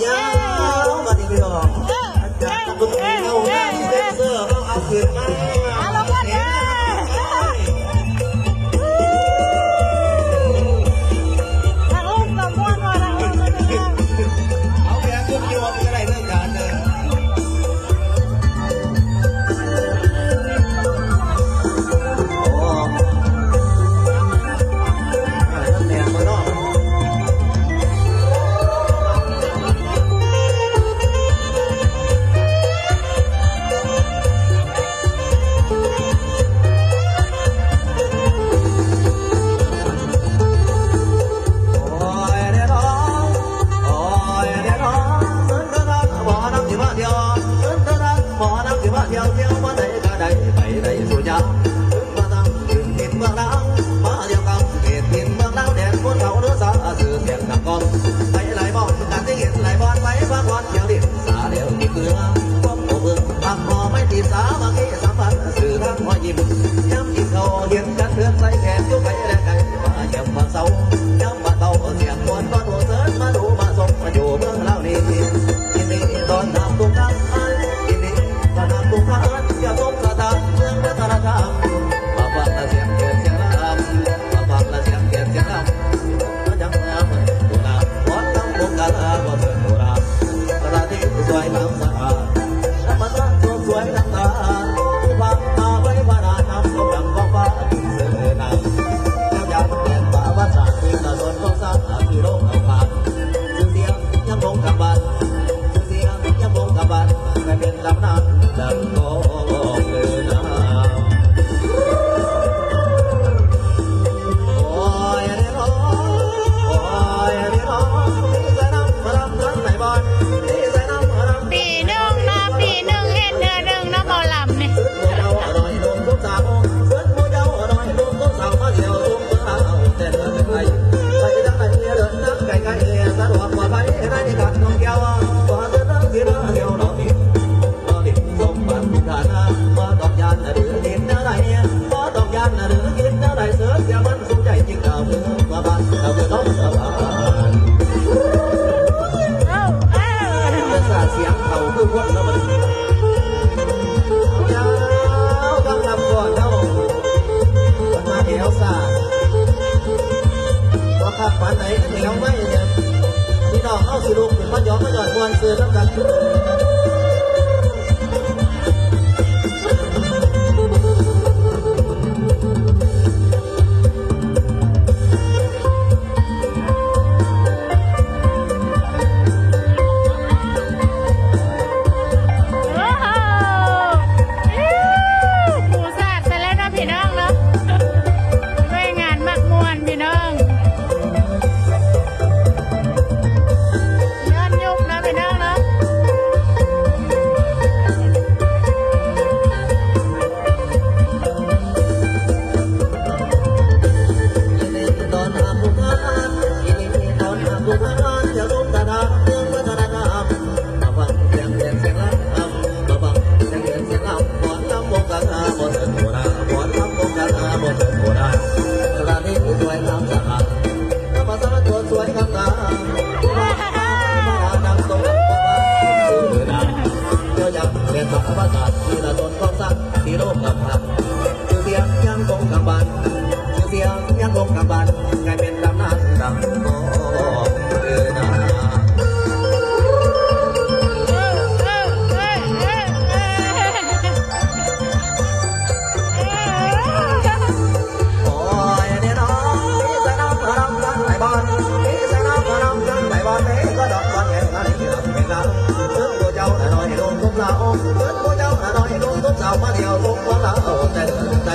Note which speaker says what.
Speaker 1: Yeah. หม
Speaker 2: อน้ำที่ว่า
Speaker 1: เที่ยวเที่ยวมาได้ก็ได้ไปไหนสุดยาว Ooh. বাবা গাছ ทุกเหล่าเดินผู้เจ้าหน่
Speaker 2: อย
Speaker 1: ลงทุกเสาวมาเดียวลงมาเหล่า
Speaker 2: แต่
Speaker 1: ใจ